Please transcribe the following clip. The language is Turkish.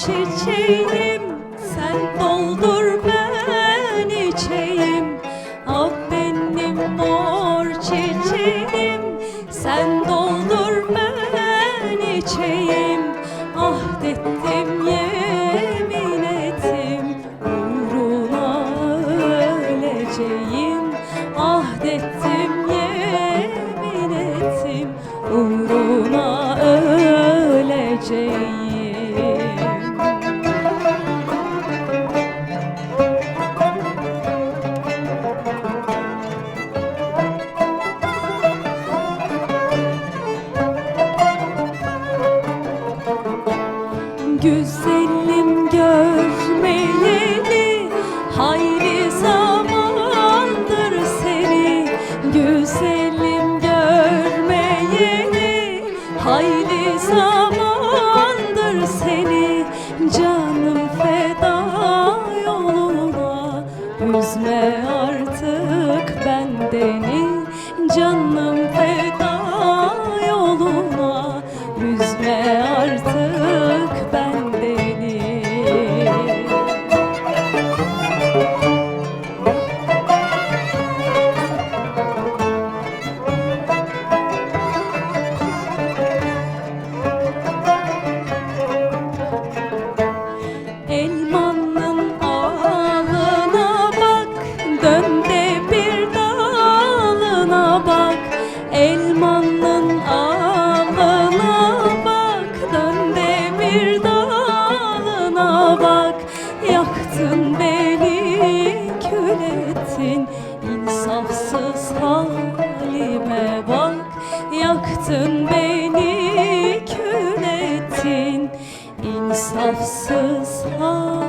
çiçeğim Sen doldur ben içeyim Ah benim mor çiçeğim Sen doldur ben içeyim Ah ettim yemin ettim Uğruna öleceğim. Ah ettim Güzelim görmeyeli hayli zamandır seni Güzelim görmeyeli hayli zamandır seni Canım feda yoluna üzme artık bendeni Canım bir dalına bak. Yaktın beni kül ettin. İnsafsız halime bak. Yaktın beni kül ettin. İnsafsız halime